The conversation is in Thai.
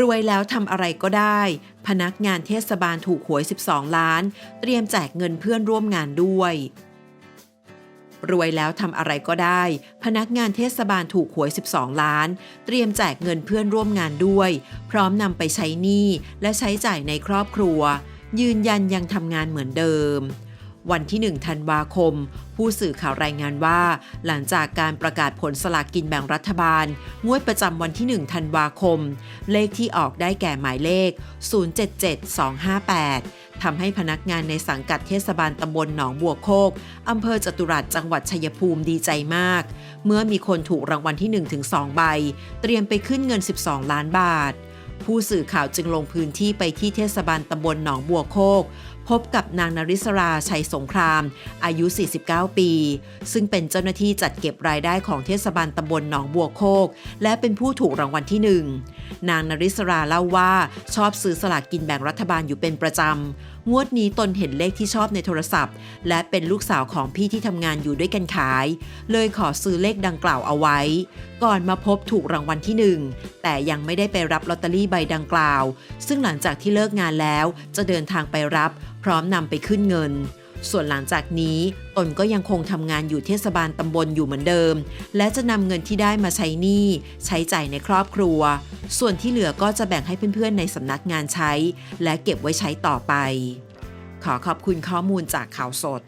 รวยแล้วทำอะไรก็ได้ พนักงานเทศบาลถูกหวย 12 ล้าน เตรียมแจกเงินเพื่อนร่วมงานด้วย รวยแล้วทำอะไรก็ได้ พนักงานเทศบาลถูกหวย 12 ล้าน เตรียมแจกเงินเพื่อนร่วมงานด้วย พร้อมนำไปใช้หนี้และใช้จ่ายในครอบครัว ยืนยันยังทำงานเหมือนเดิม วันที่ 1 ธันวาคม ผู้สื่อข่าวรายงานว่า หลังจากการประกาศผลสลากกินแบ่งรัฐบาล งวดประจำวันที่ 1 ธันวาคม เลขที่ออกได้แก่หมายเลข 077258 ทำให้พนักงานในสังกัดเทศบาลตำบลหนองบัวโคกอำเภอจตุรัสจังหวัดชัยภูมิดีใจมาก เมื่อมีคนถูกรางวัลที่ 1-2 ใบ เตรียมไปขึ้นเงิน 12 ล้านบาท ผู้สื่อข่าวจึงลงพื้นที่ไปที่เทศบาลตำบลหนองบัวโคก พบกับนางนริศราชัยสงคราม อายุ 49 ปี ซึ่งเป็นเจ้าหน้าที่จัดเก็บรายได้ของเทศบาลตำบลหนองบัวโคก และเป็นผู้ถูกรางวัลที่หนึ่งนางนริศราเล่าว่าชอบซื้อสลากกินแบ่งรัฐบาลอยู่เป็นประจำ งวดนี้ตนเห็นเลขที่ชอบในโทรศัพท์ และเป็นลูกสาวของพี่ที่ทำงานอยู่ด้วยกันขาย เลยขอซื้อเลขดังกล่าวเอาไว้ ก่อนมาพบถูกรางวัลที่หนึ่งแต่ยังไม่ได้ไปรับลอตเตอรี่ใบดังกล่าว ซึ่งหลังจากที่เลิกงานแล้วจะเดินทางไปรับ พร้อมนำไปขึ้นเงิน ส่วนหลังจากนี้ตนก็ยังคงทำงานอยู่เทศบาลตำบลอยู่เหมือนเดิม และจะนำเงินที่ได้มาใช้หนี้ใช้จ่ายในครอบครัว ส่วนที่เหลือก็จะแบ่งให้เพื่อนๆในสำนักงานใช้ และเก็บไว้ใช้ต่อไป ขอขอบคุณข้อมูลจากข่าวสด